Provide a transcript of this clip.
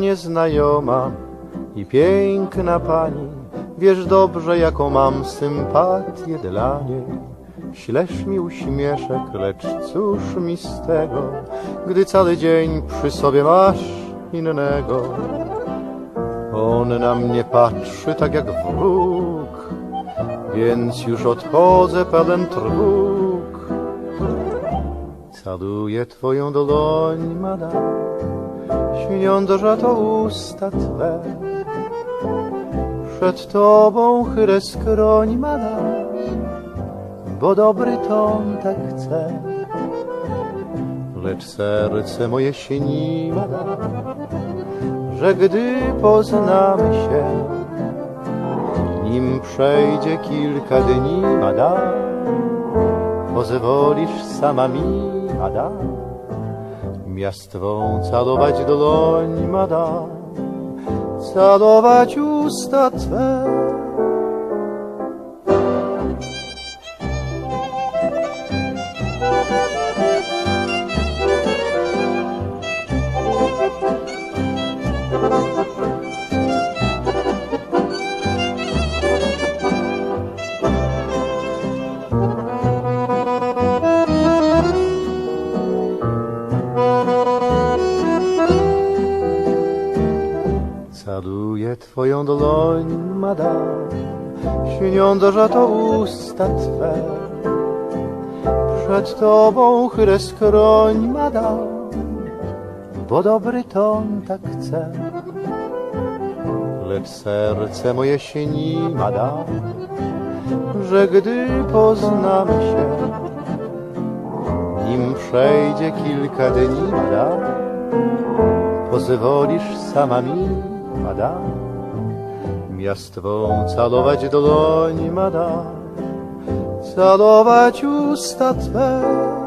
nieznajoma i piękna pani, wiesz dobrze, jaką mam sympatię dla niej. Ślesz mi uśmieszek, lecz cóż mi z tego, gdy cały dzień przy sobie masz innego. On na mnie patrzy tak jak wróg, więc już odchodzę pełen trwóg. Caluję twoją dłoń, madam, śniąc, że to usta twe. Przed tobą chylę skroń, madam, bo dobry ton tak chce. Lecz serce moje śni, madam, że gdy poznamy się, nim przejdzie kilka dni, madam, pozwolisz sama mi, miastwą calować dłoń, madam, calować usta Twe. Caluję Twoją dłoń, madam, śniąc, że to usta Twe. Przed Tobą chylę skroń, madam, bo dobry ton tak chce. Lecz serce moje śni, madam, że gdy poznamy się, nim przejdzie kilka dni, madam, pozwolisz sama mi, madam, miastwą calować dłoń, madam, calować usta Twe.